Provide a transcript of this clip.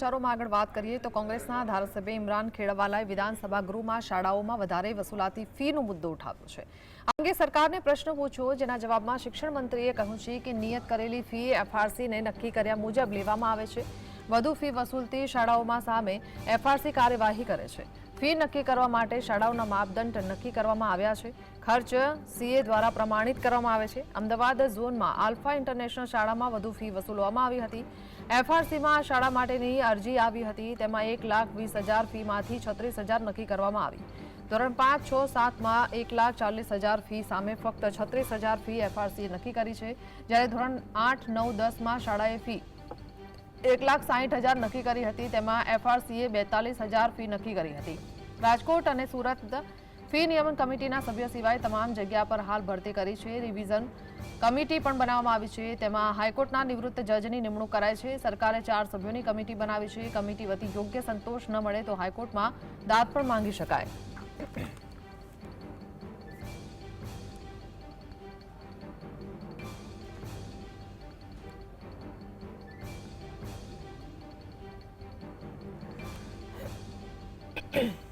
વિચારોમાં આગળ વાત કરીએ તો કોંગ્રેસના ધારાસભ્ય ઇમરાન ખેડાવાલાએ વિધાનસભા ગૃહમાં શાળાઓમાં વધારે વસૂલાતી ફીનો મુદ્દો ઉઠાવ્યો છે. આ અંગે સરકારને પ્રશ્ન પૂછ્યો, જેના જવાબમાં શિક્ષણ મંત્રીએ કહ્યું છે કે નિયત કરેલી ફી એફઆરસીને નક્કી કર્યા મુજબ લેવામાં આવે છે. વધુ ફી વસૂલતી શાળાઓમાં સામે એફઆરસી કાર્યવાહી કરે છે. ફી નક્કી કરવા માટે શાળાઓના માપદંડ નક્કી કરવામાં આવ્યા છે. ખર્ચ સીએ દ્વારા પ્રમાણિત કરવામાં આવે છે. અમદાવાદ ઝોનમાં આલ્ફા ઇન્ટરનેશનલ શાળામાં વધુ ફી વસૂલવામાં આવી હતી. એફઆરસીમાં શાળા માટેની અરજી આવી હતી. તેમાં એક લાખ વીસ હજાર ફીમાંથી છત્રીસ હજાર નક્કી કરવામાં આવી. ધોરણ પાંચ છ સાતમાં એક લાખ ચાલીસ હજાર ફી સામે ફક્ત છત્રીસ હજાર ફી એફઆરસીએ નક્કી કરી છે. જ્યારે ધોરણ આઠ નવ દસમાં શાળાએ ફી એક લાખ સાહીઠ હજાર નક્કી કરી હતી. તેમાં એફઆરસીએ બેતાલીસ હજાર ફી નક્કી કરી હતી. રાજકોટ અને સુરત ફી નિયમન કમિટીના સભ્ય સિવાય તમામ જગ્યા પર હાલ ભરતી કરી છે. રિવિઝન કમિટી પણ બનાવવામાં આવી છે. તેમાં હાઈકોર્ટના નિવૃત્ત જજની નિમણૂક કરાય છે. સરકારે ચાર સભ્યોની કમિટી બનાવી છે. કમિટી વતી યોગ્ય સંતોષ ન મળે તો હાઈકોર્ટમાં દાદ પણ માંગી શકાય. Okay.